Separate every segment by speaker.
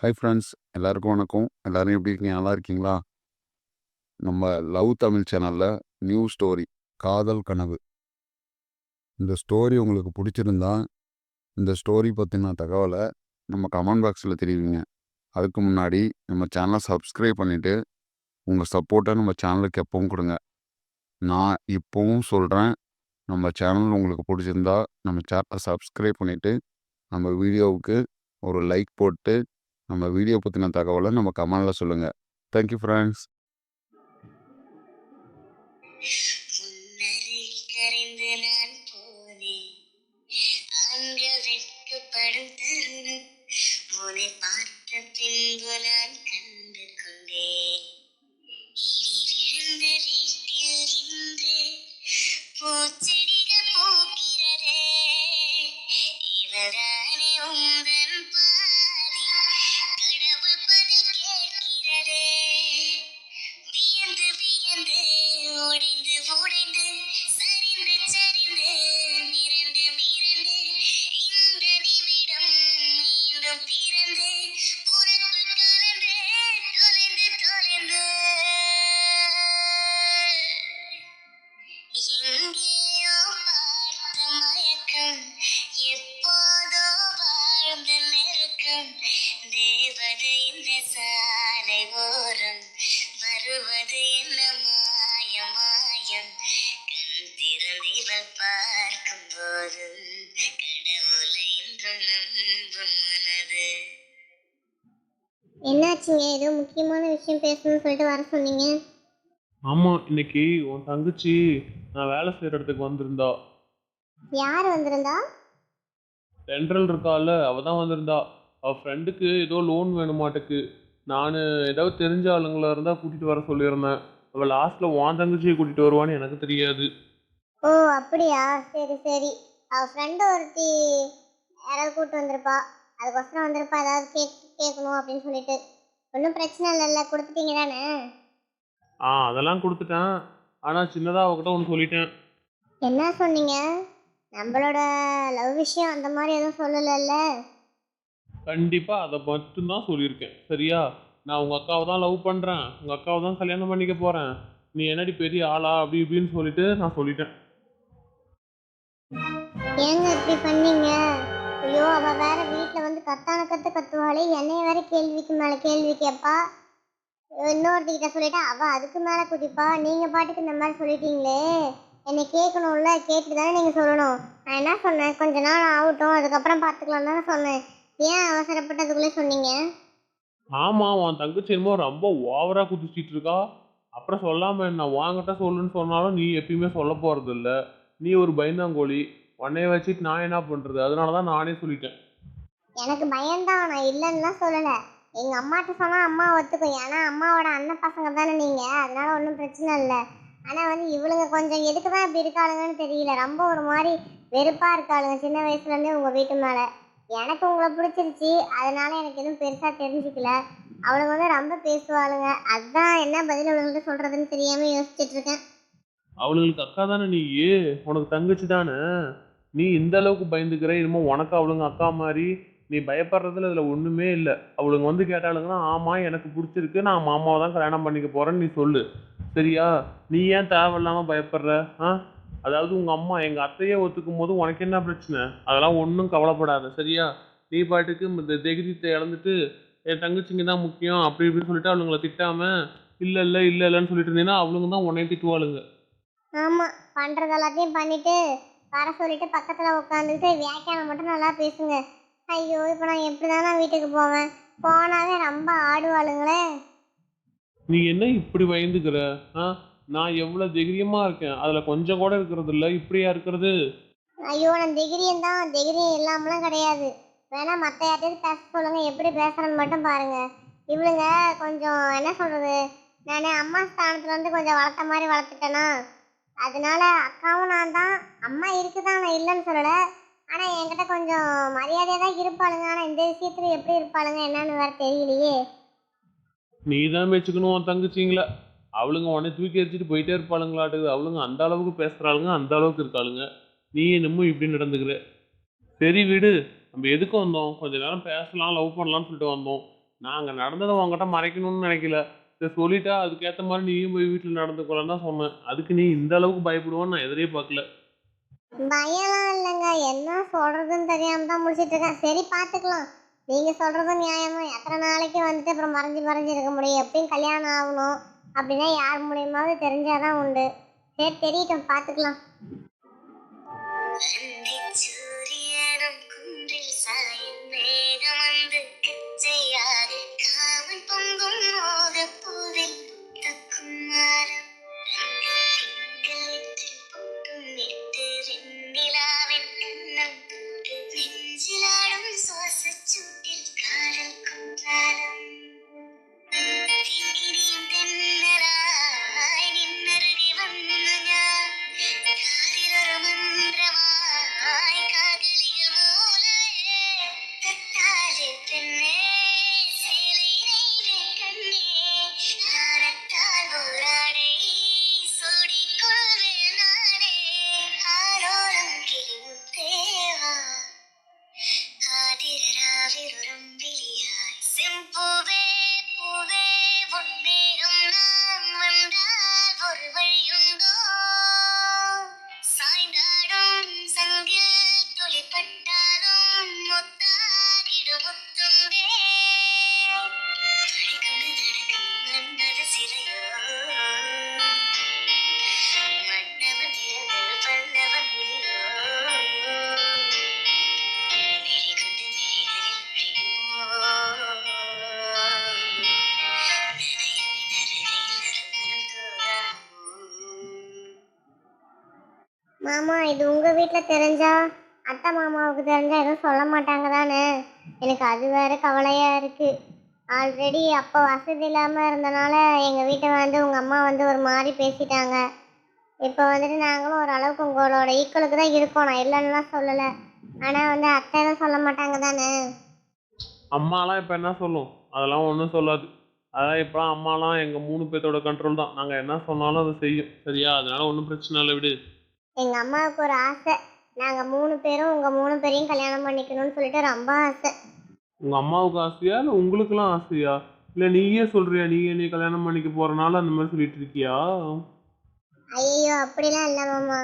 Speaker 1: hi friends எல்லாருக்கும் வணக்கம் எல்லோரும் எப்படி இருக்கீங்க நல்லா இருக்கீங்களா நம்ம லவ் தமிழ் சேனலில் நியூ ஸ்டோரி காதல் கனவு இந்த ஸ்டோரி உங்களுக்கு பிடிச்சிருந்தா இந்த ஸ்டோரி பற்றின தகவலை நம்ம கமெண்ட் பாக்ஸில் தெரிவிங்க அதுக்கு முன்னாடி நம்ம சேனலை சப்ஸ்கிரைப் பண்ணிவிட்டு உங்கள் சப்போர்ட்டை நம்ம சேனலுக்கு எப்பவும் கொடுங்க நான் இப்போவும் சொல்கிறேன் நம்ம சேனல் உங்களுக்கு பிடிச்சிருந்தா நம்ம சேனலை சப்ஸ்கிரைப் பண்ணிவிட்டு நம்ம வீடியோவுக்கு ஒரு லைக் போட்டு நம்ம வீடியோ பற்றின தகவலை நம்ம கமெண்டில் சொல்லுங்கள் தேங்க்யூ ஃப்ரெண்ட்ஸ் உன்னை பார்த்த பின்பு நான் கண்டு கொண்டேன் பூச்செடிகள் பூக்கிறதே இவதானே உங்கள்
Speaker 2: நெருக்கம் எப்போதோ வாழ்ந்த இந்த சாலை ஓரம் வருவது மாயம் மாயம் கண் பார்க்கும் போதும் கடவுளை இன்றும் நம்பும் மனது என்னாச்சுங்க ஏதோ முக்கியமான விஷயம் பேசணும்னு சொல்லிட்டு வர சொன்னீங்க
Speaker 1: ஆமா இன்னைக்கு உன் தங்கச்சி நான் வேலை செய்கிற இடத்துக்கு வந்திருந்தா
Speaker 2: யார் வந்திருந்தா
Speaker 1: சென்ட்ரல் இருக்கால அவ தான் வந்திருந்தா அவ ஃப்ரெண்டுக்கு ஏதோ லோன் வேணுமாட்டுக்கு நான் ஏதாவது தெரிஞ்ச ஆளுங்களா இருந்தா கூட்டிட்டு வர சொல்லியிருந்தேன் அவ லாஸ்ட்ல உன் தங்கச்சியை கூட்டிட்டு வருவான்னு எனக்கு தெரியாது
Speaker 2: ஓ அப்படியா சரி சரி அவ ஃப்ரெண்டு ஒருத்தி யாராவது கூட்டு வந்திருப்பா அதுக்கோசரம் வந்திருப்பா ஏதாவது கேக் கேட்கணும் அப்படின்னு சொல்லிட்டு ஒன்றும் பிரச்சனை இல்லைல்ல கொடுத்துட்டீங்க தானே
Speaker 1: ஆ அதெல்லாம் கொடுத்துட்டேன் ஆனால் சின்னதாக அவகிட்ட ஒன்று சொல்லிட்டேன்
Speaker 2: என்ன சொன்னீங்க நம்மளோட லவ் விஷயம் அந்த மாதிரி எதுவும் சொல்லலைல்ல
Speaker 1: கண்டிப்பாக அதை மட்டும்தான் சொல்லியிருக்கேன் சரியா நான் உங்கள் அக்காவை தான் லவ் பண்ணுறேன் உங்கள் அக்காவை தான் கல்யாணம் பண்ணிக்க போகிறேன் நீ என்னடி பெரிய ஆளா அப்படி இப்படின்னு சொல்லிட்டு நான் சொல்லிட்டேன்
Speaker 2: ஏங்க இப்படி பண்ணீங்க ஐயோ அவ வேற வீட்டில் வந்து கத்தான கத்து கத்துவாளே என்னைய வேற கேள்விக்கு மேலே கேள்வி கேட்பா இன்னொருத்திக்கிட்ட சொல்லிட்டா அவ அதுக்கு மேலே குதிப்பா நீங்கள் பாட்டுக்கு இந்த மாதிரி சொல்லிட்டீங்களே என்னை கேட்கணும்ல கேட்டுட்டு தானே நீங்கள் சொல்லணும் நான் என்ன சொன்னேன் கொஞ்ச நாள் ஆகட்டும் அதுக்கப்புறம் பார்த்துக்கலாம் தானே சொன்னேன் ஏன் அவசரப்பட்டதுக்குள்ளே சொன்னீங்க
Speaker 1: ஆமாம் உன் தங்கச்சி என்னமோ ரொம்ப ஓவராக குதிச்சிட்டு இருக்கா அப்புறம் சொல்லாமல் என்ன வாங்கிட்ட சொல்லுன்னு சொன்னாலும் நீ எப்பயுமே சொல்ல போகிறது இல்லை நீ ஒரு பயந்தாங்கோழி உன்னைய வச்சுட்டு நான் என்ன பண்ணுறது அதனால தான் நானே சொல்லிட்டேன்
Speaker 2: எனக்கு பயம்தான் நான் இல்லைன்னா சொல்லலை எங்கள் அம்மாட்ட சொன்னால் அம்மா ஒத்துக்கும் ஏன்னா அம்மாவோட அண்ணன் பசங்க தானே நீங்கள் அதனால ஒன்றும் பிரச்சனை இல்லை ஆனால் வந்து இவளுங்க கொஞ்சம் எதுக்கு தான் இப்படி இருக்காளுங்கன்னு தெரியல ரொம்ப ஒரு மாதிரி வெறுப்பாக இருக்காளுங்க சின்ன வயசுலேருந்தே உங்கள் வீட்டு மேலே எனக்கு உங்களை பிடிச்சிருச்சு அதனால எனக்கு எதுவும் பெருசாக தெரிஞ்சுக்கல அவளுங்க வந்து ரொம்ப பேசுவாளுங்க அதுதான் என்ன பதில் அவளுங்கள்ட்ட சொல்கிறதுன்னு தெரியாமல் யோசிச்சுட்டு இருக்கேன்
Speaker 1: அவளுங்களுக்கு அக்கா தானே நீ உனக்கு தங்கச்சி தானே நீ இந்த அளவுக்கு பயந்துக்கிற இனிமோ உனக்கு அவளுங்க அக்கா மாதிரி நீ பயப்படுறதுல இதில் ஒன்றுமே இல்லை அவளுங்க வந்து கேட்டாளுங்கன்னா ஆமாம் எனக்கு பிடிச்சிருக்கு நான் மாமாவை தான் கல்யாணம் பண்ணிக்க போகிறேன்னு நீ சொல்லு சரியா நீ ஏன் தேவையில்லாமல் பயப்படுற ஆ அதாவது உங்கள் அம்மா எங்கள் அத்தையை ஒத்துக்கும் போது உனக்கு என்ன பிரச்சனை அதெல்லாம் ஒன்றும் கவலைப்படாத சரியா நீ பாட்டுக்கு இந்த தைரியத்தை இழந்துட்டு என் தங்கச்சிங்க தான் முக்கியம் அப்படி இப்படின்னு சொல்லிட்டு அவளுங்களை திட்டாமல் இல்லை இல்லை இல்லை இல்லைன்னு சொல்லிட்டு இருந்தீங்கன்னா அவளுங்க தான் உன்னையும் திட்டுவாளுங்க
Speaker 2: ஆமாம் பண்ணுறது எல்லாத்தையும் பண்ணிவிட்டு வர சொல்லிட்டு பக்கத்தில் உட்காந்துட்டு வியாக்கியானம் மட்டும் நல்லா பேசுங்க ஐயோ இப்போ நான் எப்படி தான் நான் வீட்டுக்கு போவேன் போனாவே ரொம்ப ஆடுவாளுங்களே
Speaker 1: நீ என்ன இப்படி பயந்துக்கிற ஆ நான் எவ்வளோ தைரியமாக இருக்கேன் அதில் கொஞ்சம் கூட இருக்கிறது இல்லை இப்படியா இருக்கிறது
Speaker 2: ஐயோ நான் தைரியம் தான் தைரியம் இல்லாமலாம் கிடையாது வேணா மற்ற யார்ட்டையும் பேச சொல்லுங்க எப்படி பேசுறேன்னு மட்டும் பாருங்க இவளுங்க கொஞ்சம் என்ன சொல்றது நான் அம்மா ஸ்தானத்துல இருந்து கொஞ்சம் வளர்த்த மாதிரி வளர்த்துட்டேனா அதனால அக்காவும் நான் தான் அம்மா இருக்குதான் நான் இல்லைன்னு சொல்லல ஆனா என்கிட்ட கொஞ்சம் மரியாதையா தான் இருப்பாளுங்க ஆனா இந்த விஷயத்துல எப்படி இருப்பாளுங்க என்னன்னு வேற தெரியலையே
Speaker 1: நீ தான் வச்சுக்கணும் உன் தங்கச்சிங்களா அவளுங்க உடனே தூக்கி எரிச்சிட்டு போயிட்டே இருப்பாளுங்களாட்டு அவளுங்க அந்த அளவுக்கு பேசுகிறாளுங்க அந்த அளவுக்கு இருக்காளுங்க நீ என்னமோ இப்படி நடந்துக்கிற சரி வீடு நம்ம எதுக்கு வந்தோம் கொஞ்ச நேரம் பேசலாம் லவ் பண்ணலாம்னு சொல்லிட்டு வந்தோம் நாங்கள் நடந்ததை உங்ககிட்ட மறைக்கணும்னு நினைக்கல சரி சொல்லிட்டா அதுக்கேற்ற மாதிரி நீயும் போய் வீட்டில் நடந்துக்கலான்னு தான் சொன்னேன் அதுக்கு நீ இந்த அளவுக்கு பயப்படுவான்னு நான் எதிரே பார்க்கல
Speaker 2: பயம் இல்லைங்க என்ன சொல்றதுன்னு தெரியாம தான் முடிச்சிட்டு இருக்கேன் சரி பார்த்துக்கலாம் நீங்க சொல்றது நியாயமும் எத்தனை நாளைக்கு வந்துட்டு அப்புறம் மறைஞ்சு மறைஞ்சு இருக்க முடியும் எப்பயும் கல்யாணம் ஆகணும் அப்படின்னா யார் மூலியமாவது தெரிஞ்சாதான் உண்டு சரி தெரியட்டும் பார்த்துக்கலாம் taken மாமா இது உங்கள் வீட்டில் தெரிஞ்சா அத்தை மாமாவுக்கு தெரிஞ்சால் எதுவும் சொல்ல மாட்டாங்க தானே எனக்கு அது வேற கவலையாக இருக்குது ஆல்ரெடி அப்போ வசதி இல்லாமல் இருந்தனால எங்கள் வீட்டை வந்து உங்கள் அம்மா வந்து ஒரு மாதிரி பேசிட்டாங்க இப்போ வந்துட்டு நாங்களும் ஓரளவுக்கு உங்களோட ஈக்குவலுக்கு தான் இருக்கோம் நான் இல்லைன்னா சொல்லலை ஆனால் வந்து அத்தை தான் சொல்ல மாட்டாங்க தானே
Speaker 1: அம்மாலாம் இப்போ என்ன சொல்லும் அதெல்லாம் ஒன்றும் சொல்லாது அதான் இப்போலாம் அம்மாலாம் எங்கள் மூணு பேர்த்தோட கண்ட்ரோல் தான் நாங்க என்ன சொன்னாலும் அதை செய்யும் சரியா அதனால ஒன்றும் பிரச்சனை இல்லை விடு
Speaker 2: எங்கள் அம்மாவுக்கு ஒரு ஆசை நாங்கள் மூணு பேரும் உங்கள் மூணு பேரையும் கல்யாணம் பண்ணிக்கணும்னு சொல்லிட்டு ரொம்ப ஆசை
Speaker 1: உங்கள் அம்மாவுக்கு ஆசையா இல்லை உங்களுக்குலாம் ஆசையா இல்லை நீயே சொல்கிறியா நீ என்னை கல்யாணம் பண்ணிக்க போகிறனால அந்த மாதிரி சொல்லிட்டு இருக்கியா
Speaker 2: ஐயோ அப்படிலாம் இல்லை மாமா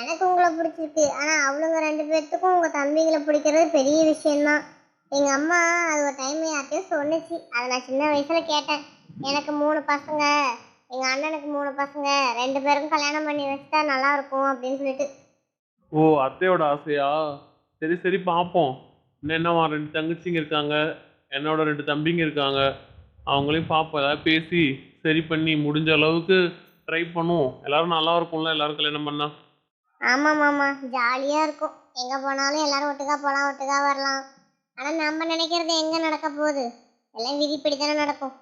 Speaker 2: எனக்கு உங்களை பிடிச்சிருக்கு ஆனால் அவளுங்க ரெண்டு பேர்த்துக்கும் உங்கள் தம்பிங்களை பிடிக்கிறது பெரிய விஷயம்தான் எங்கள் அம்மா அது ஒரு டைம் யார்கிட்டயும் சொன்னுச்சு அதை நான் சின்ன வயசில் கேட்டேன் எனக்கு மூணு பசங்க எங்கள் அண்ணனுக்கு மூணு பசங்க ரெண்டு பேரும் கல்யாணம் பண்ணி வச்சுட்டா நல்லா இருக்கும் அப்படின்னு சொல்லிட்டு
Speaker 1: ஓ அத்தையோட ஆசையா சரி சரி பார்ப்போம் இன்னும் என்னவா ரெண்டு தங்கச்சிங்க இருக்காங்க என்னோட ரெண்டு தம்பிங்க இருக்காங்க அவங்களையும் பார்ப்போம் ஏதாவது பேசி சரி பண்ணி முடிஞ்ச அளவுக்கு ட்ரை பண்ணுவோம் எல்லாரும் நல்லா இருக்கும்ல எல்லாரும் கல்யாணம் பண்ணா
Speaker 2: ஆமாம் மாமா ஜாலியாக இருக்கும் எங்கே போனாலும் எல்லாரும் ஒட்டுக்கா போகலாம் ஒட்டுக்கா வரலாம் ஆனால் நம்ம நினைக்கிறது எங்கே நடக்க போகுது எல்லாம் விதிப்படி தானே நடக்கும்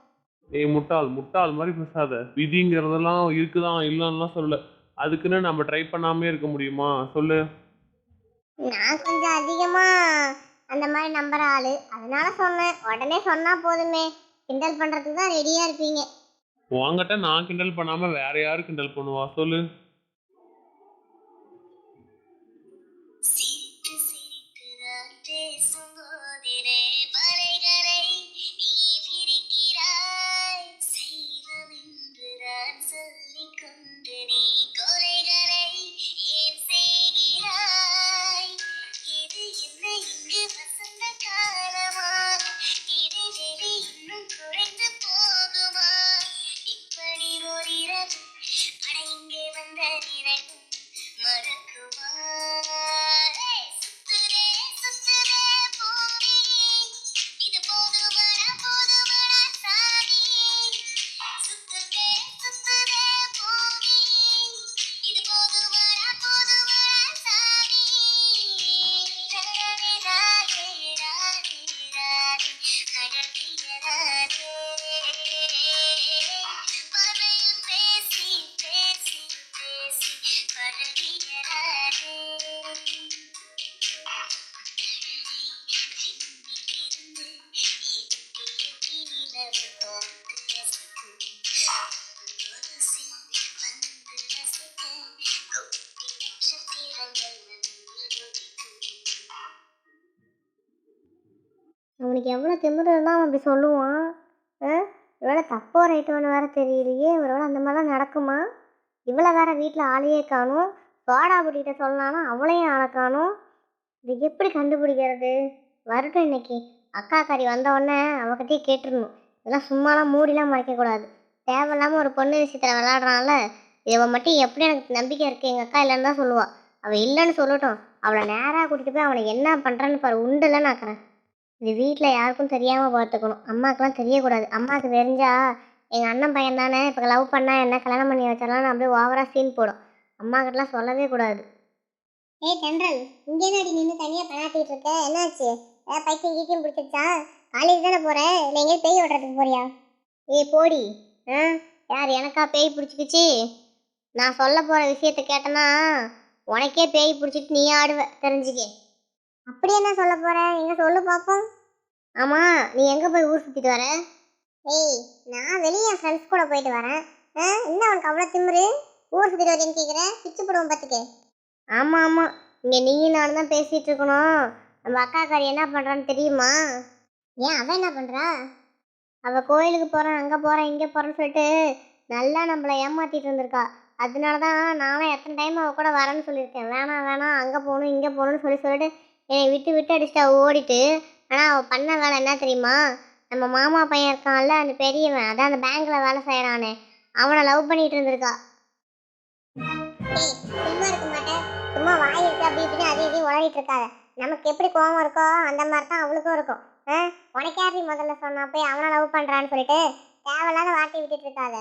Speaker 1: ஏய் முட்டாள் முட்டாள் மாதிரி பேசாத விதிங்கிறதெல்லாம் இருக்குதான் இல்லைன்னுலாம் சொல்லல அதுக்குன்னு நம்ம ட்ரை பண்ணாமே இருக்க முடியுமா சொல்லு
Speaker 2: நான் கொஞ்சம் அதிகமா அந்த மாதிரி நம்புற ஆளு அதனால சொன்னேன் உடனே சொன்னா போதுமே கிண்டல் பண்றதுக்கு தான் ரெடியா இருப்பீங்க
Speaker 1: உங்ககிட்ட நான் கிண்டல் பண்ணாம வேற யாரு கிண்டல் பண்ணுவா சொல்லு
Speaker 2: எவ்வளோ திமிருந்தான் அவன் அப்படி சொல்லுவான் ஆ இவ்வளோ தப்போ ரைட்டோன்னு வேற தெரியலையே இவரோட அந்த மாதிரிலாம் நடக்குமா இவ்வளோ வேற வீட்டில் ஆளையே காணும் சோடா புட்டிகிட்ட சொல்லலாம்னா அவளையும் ஆளை காணும் இது எப்படி கண்டுபிடிக்கிறது வரட்டும் இன்னைக்கு அக்கா கறி உடனே அவகிட்டே கேட்டுருணும் இதெல்லாம் சும்மாலாம் மூடிலாம் மறைக்கக்கூடாது தேவையில்லாமல் ஒரு பொண்ணு விஷயத்தில் விளாட்றான்ல இவன் மட்டும் எப்படி எனக்கு நம்பிக்கை இருக்குது எங்கள் அக்கா இல்லைன்னு தான் சொல்லுவாள் அவள் இல்லைன்னு சொல்லட்டும் அவளை நேராக கூட்டிகிட்டு போய் அவனை என்ன பண்ணுறான்னு பாரு உண்டுலன்னு ஆக்குறேன் இது வீட்டில் யாருக்கும் தெரியாமல் பார்த்துக்கணும் அம்மாக்கெலாம் தெரியக்கூடாது அம்மாவுக்கு தெரிஞ்சா எங்கள் அண்ணன் பையன் தானே இப்போ லவ் பண்ணால் என்ன கல்யாணம் பண்ணி வச்சாலாம் அப்படியே ஓவராக சீன் போடும் அம்மாக்கிட்டலாம் சொல்லவே கூடாது ஏய் தென்றல் இங்கே நாடி நின்று தனியாக பண்ணாட்டிட்டு இருக்க என்னாச்சு ஏ பைக்கு கீக்கியும் பிடிச்சிருச்சா காலேஜ் தானே போகிறேன் இல்லை எங்கேயும் பேய் விடுறதுக்கு போறியா
Speaker 3: ஏய் போடி ஆ யார் எனக்கா பேய் பிடிச்சிக்கிச்சி நான் சொல்ல போகிற விஷயத்த கேட்டேன்னா உனக்கே பேய் பிடிச்சிட்டு நீ ஆடுவ தெரிஞ்சுக்கே
Speaker 2: அப்படி என்ன சொல்ல போகிறேன் எங்கே சொல்லு பார்ப்போம்
Speaker 3: ஆமா நீ எங்க போய் ஊர் சுத்திட்டு வர
Speaker 2: ஏய் நான் வெளியே என் ஃப்ரெண்ட்ஸ் கூட போயிட்டு வரேன் என்ன உனக்கு அவ்வளோ திமிரு ஊர் சுத்திட்டு வரேன்னு கேட்குறேன் பிச்சு போடுவோம் பார்த்துக்கு
Speaker 3: ஆமா ஆமா இங்க நீயும் நானும் தான் பேசிட்டு இருக்கணும் நம்ம அக்காக்காரி என்ன பண்றான்னு தெரியுமா
Speaker 2: ஏன் அவ என்ன பண்றா
Speaker 3: அவ கோயிலுக்கு போறேன் அங்க போறேன் இங்க போறேன்னு சொல்லிட்டு நல்லா நம்மளை ஏமாத்திட்டு இருந்திருக்கா அதனால தான் நானும் எத்தனை டைம் அவ கூட வரேன்னு சொல்லியிருக்கேன் வேணாம் வேணாம் அங்கே போகணும் இங்கே போகணும்னு சொல்லி சொல்லிட்டு என்னை விட்டு விட்டு அடிச்சிட்டா ஓடிட்டு ஆனால் அவன் பண்ண வேலை என்ன தெரியுமா நம்ம மாமா பையன் இருக்கான்ல அந்த பெரியவன் அதான் அந்த பேங்க்கில் வேலை செய்கிறானே அவனை லவ் பண்ணிட்டு இருந்திருக்கா
Speaker 2: சும்மா இருக்க மாட்டேன் சும்மா வாய் இருக்கு அப்படி இப்படின்னு அதே இதையும் உளறிட்டு இருக்காது நமக்கு எப்படி கோவம் இருக்கோ அந்த மாதிரி தான் அவளுக்கும் இருக்கும் ஆ உனக்காரி முதல்ல சொன்னா போய் அவனை லவ் பண்ணுறான்னு சொல்லிட்டு தேவையில்லாத வார்த்தை விட்டுட்டு இருக்காத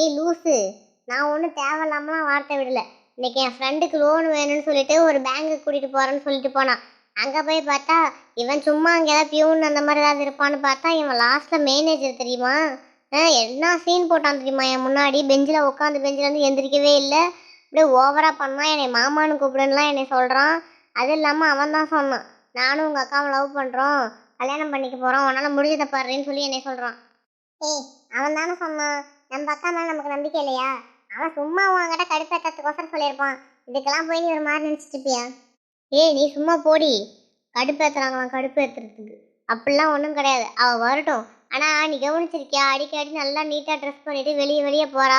Speaker 3: ஏய் லூசு நான் ஒன்றும் தேவையில்லாமலாம் வார்த்தை விடல இன்னைக்கு என் ஃப்ரெண்டுக்கு லோன் வேணும்னு சொல்லிட்டு ஒரு பேங்க்கு கூட்டிகிட்டு போகிறேன்னு சொல்லிட்டு போனான் அங்கே போய் பார்த்தா இவன் சும்மா அங்கே ஏதாவது பியூன் அந்த மாதிரி ஏதாவது இருப்பான்னு பார்த்தா இவன் லாஸ்ட்டில் மேனேஜர் தெரியுமா என்ன சீன் போட்டான் தெரியுமா என் முன்னாடி பெஞ்சில் உட்காந்து பெஞ்சில் வந்து எந்திரிக்கவே இல்லை அப்படியே ஓவராக பண்ணான் என்னை மாமான்னு கூப்பிடுன்னுலாம் என்னை சொல்கிறான் அது இல்லாமல் அவன் தான் சொன்னான் நானும் உங்கள் அக்காவை லவ் பண்ணுறோம் கல்யாணம் பண்ணிக்க போகிறோம் உன்னால் முடிஞ்சதை பாருன்னு சொல்லி என்னை சொல்கிறான்
Speaker 2: ஏய் அவன் தானே சொன்னான் நம்ம அக்கா மேலே நமக்கு நம்பிக்கை இல்லையா அவன் சும்மா உங்ககிட்ட கடுப்பேற்றத்துக்கோசரம் சொல்லியிருப்பான் இதுக்கெல்லாம் போய் நீ ஒரு மாதிரி நினச்சிட்டு இருப்பியா
Speaker 3: ஏய் நீ சும்மா போடி கடுப்பு ஏற்றுறாங்களாம் கடுப்பு ஏற்றுறதுக்கு அப்படிலாம் ஒன்றும் கிடையாது அவள் வரட்டும் ஆனால் நீ கவனிச்சிருக்கியா அடிக்கடி நல்லா நீட்டாக ட்ரெஸ் பண்ணிவிட்டு வெளியே வெளியே போகிறா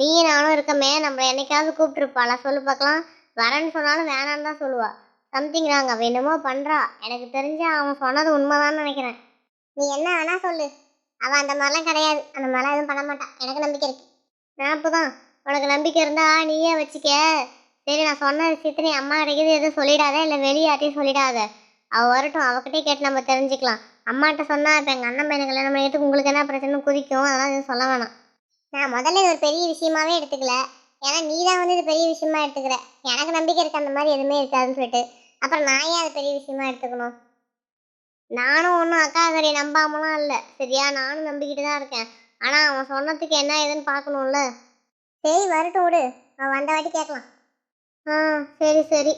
Speaker 3: நீ நானும் இருக்கமே நம்ம என்னைக்காவது கூப்பிட்ருப்பாளா சொல்லு பார்க்கலாம் வரேன்னு சொன்னாலும் வேணான்னு தான் சொல்லுவாள் சம்திங் நாங்க அவள் என்னமோ பண்ணுறா எனக்கு தெரிஞ்சு அவன் சொன்னது உண்மைதான் நினைக்கிறேன்
Speaker 2: நீ என்ன வேணால் சொல்லு அவள் அந்த மாதிரிலாம் கிடையாது அந்த மாதிரிலாம் எதுவும் பண்ண மாட்டான் எனக்கு நம்பிக்கை இருக்குது
Speaker 3: நினப்பு தான் உனக்கு நம்பிக்கை இருந்தால் நீயே வச்சுக்க சரி நான் சொன்ன விஷயத்த நீ அம்மா கிடைக்கிது எதுவும் சொல்லிடாத இல்லை வெளியாட்டையும் சொல்லிடாத அவள் வரட்டும் அவகிட்டே கேட்டு நம்ம தெரிஞ்சுக்கலாம் அம்மாட்ட சொன்னால் இப்போ எங்கள் அண்ணன் பையனை கல்யாணம் பண்ணிட்டு உங்களுக்கு என்ன பிரச்சனை குதிக்கும் அதெல்லாம் எதுவும் சொல்ல வேணாம்
Speaker 2: நான் முதல்ல இது ஒரு பெரிய விஷயமாவே எடுத்துக்கல ஏன்னா நீ தான் வந்து இது பெரிய விஷயமா எடுத்துக்கிற எனக்கு நம்பிக்கை இருக்க அந்த மாதிரி எதுவுமே இருக்காதுன்னு சொல்லிட்டு அப்புறம் நான் ஏன் அது பெரிய விஷயமா எடுத்துக்கணும்
Speaker 3: நானும் ஒன்றும் அக்கா சரி நம்பாமலாம் இல்லை சரியா நானும் நம்பிக்கிட்டு தான் இருக்கேன் ஆனால் அவன் சொன்னதுக்கு என்ன ஏதுன்னு பார்க்கணும்ல
Speaker 2: சரி வரட்டும் விடு அவன் வந்த வாட்டி கேட்கலாம்
Speaker 3: ஆ சரி சரி